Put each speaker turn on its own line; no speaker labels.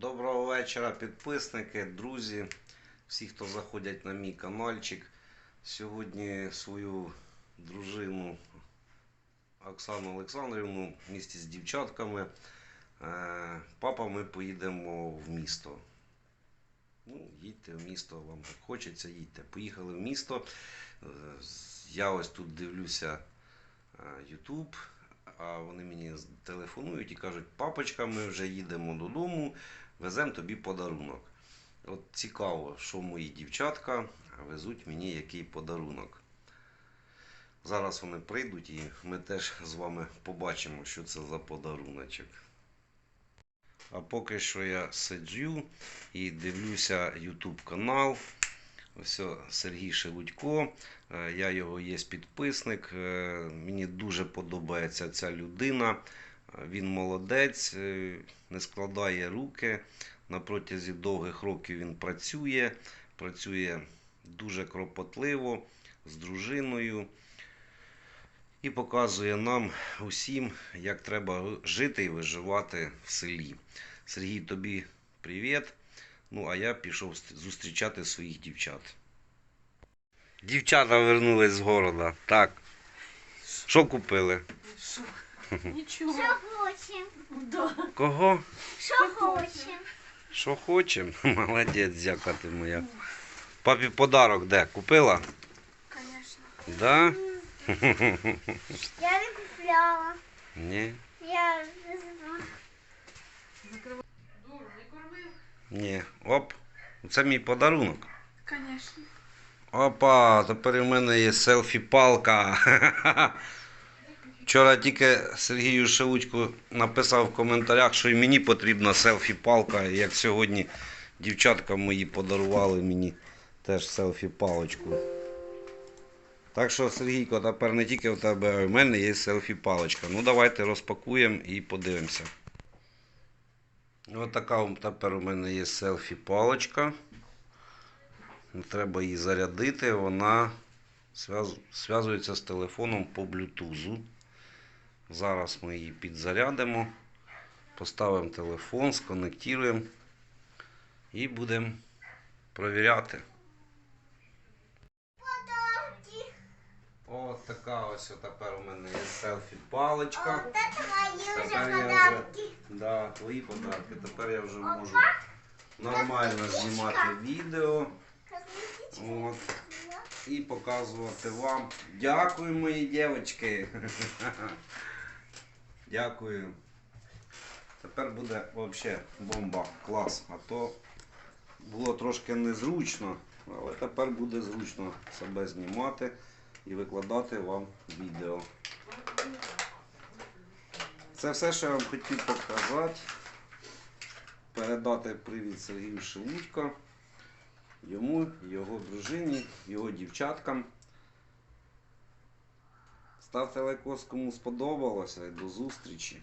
Доброго вечора, підписники, друзі, всі, хто заходять на мій каналчик. Сьогодні свою дружину Оксану Олександрівну в місті з дівчатками. е, Папа, ми поїдемо в місто. Ну, їдьте в місто, вам так хочеться, їдьте. Поїхали в місто. Е, Я ось тут дивлюся е, YouTube, а вони мені телефонують і кажуть, папочка, ми вже їдемо додому, веземо тобі подарунок. От цікаво, що мої дівчатка везуть мені який подарунок. Зараз вони прийдуть і ми теж з вами побачимо, що це за подаруночок. А поки що я сиджу і дивлюся YouTube канал. Ось Сергій Шелудько. Е, Я його є підписник. Е, Мені дуже подобається ця людина. Він молодець, е, не складає руки. На протязі довгих років він працює, працює дуже кропотливо з дружиною і показує нам усім, як треба жити і виживати в селі. Сергій, тобі привіт. Ну, а я пішов зустрічати своїх дівчат. Дівчата вернулись з города. Так. Що купили?
Нічого.
Що хочем?
Да.
Кого?
Що хочем?
Що хочем? Молодець, зяка ти моя. Папі подарок де? Купила?
Конечно.
Да?
Я не купляла.
Ні.
Я не знаю.
Закривай. Дур, не кормив?
Ні. Оп. Це мій подарунок.
Конечно.
Опа, тепер у мене є селфі-палка. Вчора тільки Сергію Шелудьку написав в коментарях, що і мені потрібна селфі-палка, як сьогодні дівчатка мої подарували мені теж селфі-палочку. Так що, Сергійко, тепер не тільки в тебе, а й в мене є селфі-палочка. Ну давайте розпакуємо і подивимося. Ось така тепер у мене є селфі-палочка. Треба її зарядити, вона зв'язується з телефоном по блютузу. Зараз ми її підзарядимо, поставимо телефон, сконектуємо і будемо провіряти.
Подарки.
Ось така ось тепер у мене є селфі-паличка.
Вот это
Тепер я вже, да, твої подарки. Тепер я вже можу нормально знімати відео. От. і показувати вам. Дякую, мої дівчатки. Дякую. Тепер буде взагалі бомба, клас. А то було трошки незручно, але тепер буде зручно себе знімати і викладати вам відео. Це все, що я вам хотів показати. Передати привіт Сергію Шелудько йому, його дружині, його дівчаткам. Ставте лайк, кому сподобалося і до зустрічі.